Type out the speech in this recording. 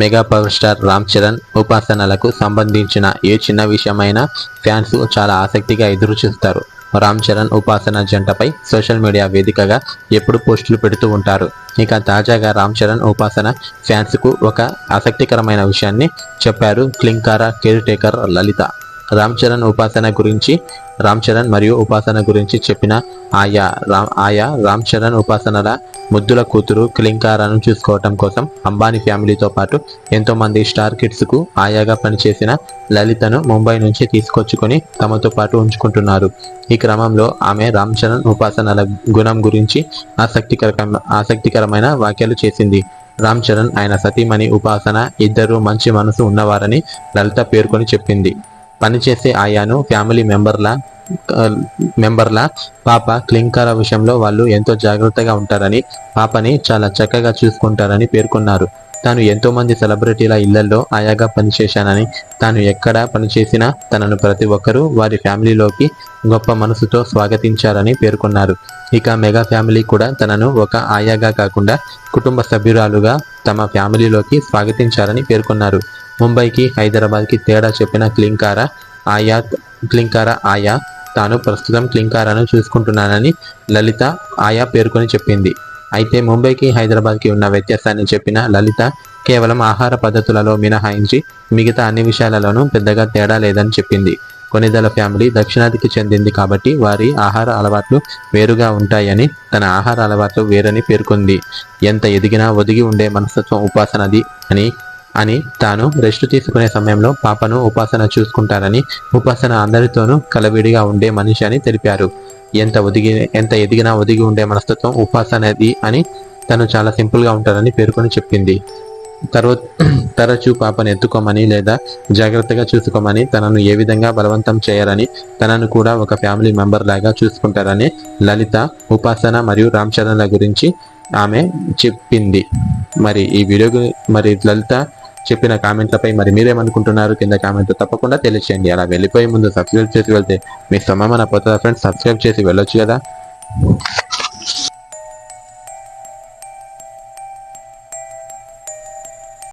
Mega power star Ram Charan ఉపాసనలకు సంబంధించిన ఏ చిన్న విషయమైనా ఫ్యాన్స్ చాలా ఆసక్తిగా ఎదురు చూస్తారు రామ్ చరణ్ ఉపాసన జంటపై సోషల్ మీడియా వేదికగా ఎప్పుడు పోస్టులు పెడుతూ ఉంటారు. ఇక తాజాగా రామ్ చరణ్ ఉపాసన ఫ్యాన్స్కు ఒక ఆసక్తికరమైన విషయాన్ని చెప్పారు క్లింకారా కేర్ టేకర్ లలిత. రామ్ చరణ్ ఉపాసన గురించి రామ్ చరణ్ మరియు ఉపాసన గురించి చెప్పిన ఆయా రామ్ ఆయా రామ్ చరణ్ ఉపాసనల ముద్దుల కూతురు క్లింకారాను చూసుకోవటం కోసం అంబానీ ఫ్యామిలీతో పాటు ఎంతోమంది స్టార్ కిడ్స్కు ఆయాగా పనిచేసిన లలితను ముంబై నుంచి తీసుకొచ్చుకొని తమతో పాటు ఉంచుకుంటున్నారు. ఈ క్రమంలో ఆమె రామ్ చరణ్ ఉపాసనల గుణం గురించి ఆసక్తికర ఆసక్తికరమైన వ్యాఖ్యలు చేసింది. రామ్ చరణ్ ఆయన సతీమణి ఉపాసన ఇద్దరు మంచి మనసు ఉన్నవారని లలిత పేర్కొని చెప్పింది. పనిచేసే ఆయాను ఫ్యామిలీ మెంబర్ల మెంబర్ల పాప క్లింకార విషయంలో వాళ్ళు ఎంతో జాగ్రత్తగా ఉంటారని పాపని చాలా చక్కగా చూసుకుంటారని పేర్కొన్నారు. తాను ఎంతో మంది సెలబ్రిటీల ఇళ్ళలో ఆయాగా పనిచేశానని తాను ఎక్కడ పనిచేసినా తనను ప్రతి ఒక్కరూ వారి ఫ్యామిలీలోకి గొప్ప మనసుతో స్వాగతించారని పేర్కొన్నారు. ఇక మెగా ఫ్యామిలీ కూడా తనను ఒక ఆయాగా కాకుండా కుటుంబ సభ్యురాలుగా తమ ఫ్యామిలీలోకి స్వాగతించారని పేర్కొన్నారు. ముంబైకి హైదరాబాద్కి తేడా చెప్పిన క్లింకార ఆయా క్లింకార ఆయా తాను ప్రస్తుతం క్లింకారాను చూసుకుంటున్నానని లలిత ఆయా పేర్కొని చెప్పింది. అయితే ముంబైకి హైదరాబాద్కి ఉన్న వ్యత్యాసాన్ని చెప్పిన లలిత కేవలం ఆహార పద్ధతులలో మినహాయించి మిగతా అన్ని విషయాలలోనూ పెద్దగా తేడా లేదని చెప్పింది. కొనిదల ఫ్యామిలీ దక్షిణాదికి చెందింది కాబట్టి వారి ఆహార అలవాట్లు వేరుగా ఉంటాయని తన ఆహార అలవాట్లు వేరని పేర్కొంది. ఎంత ఎదిగినా ఒదిగి ఉండే మనస్తత్వం ఉపాసనది అని అని తాను రెస్ట్ తీసుకునే సమయంలో పాపను ఉపాసన చూసుకుంటారని ఉపాసన అందరితోనూ కలవిడిగా ఉండే మనిషి అని తెలిపారు. ఎంత ఒదిగి ఎంత ఎదిగినా ఒదిగి ఉండే మనస్తత్వం ఉపాసనది అని తను చాలా సింపుల్గా ఉంటానని ఉంటారని పేర్కొని చెప్పింది. తర్వాత తరచూ పాపను ఎత్తుకోమని లేదా జాగ్రత్తగా చూసుకోమని తనను ఏ విధంగా బలవంతం చేయరని తనను కూడా ఒక ఫ్యామిలీ మెంబర్ లాగా చూసుకుంటారని లలిత ఉపాసన మరియు రామ్ చరణ్ల గురించి ఆమె చెప్పింది. మరి ఈ వీడియో మరి లలిత చెప్పిన కామెంట్లపై మరి మీరేమనుకుంటున్నారు కింద కామెంట్ తప్పకుండా తెలియచేయండి. అలా వెళ్ళిపోయే ముందు సబ్స్క్రైబ్ చేసి వెళ్తే మీ సమయమైన కొత్త ఫ్రెండ్స్ సబ్స్క్రైబ్ చేసి వెళ్ళొచ్చు కదా?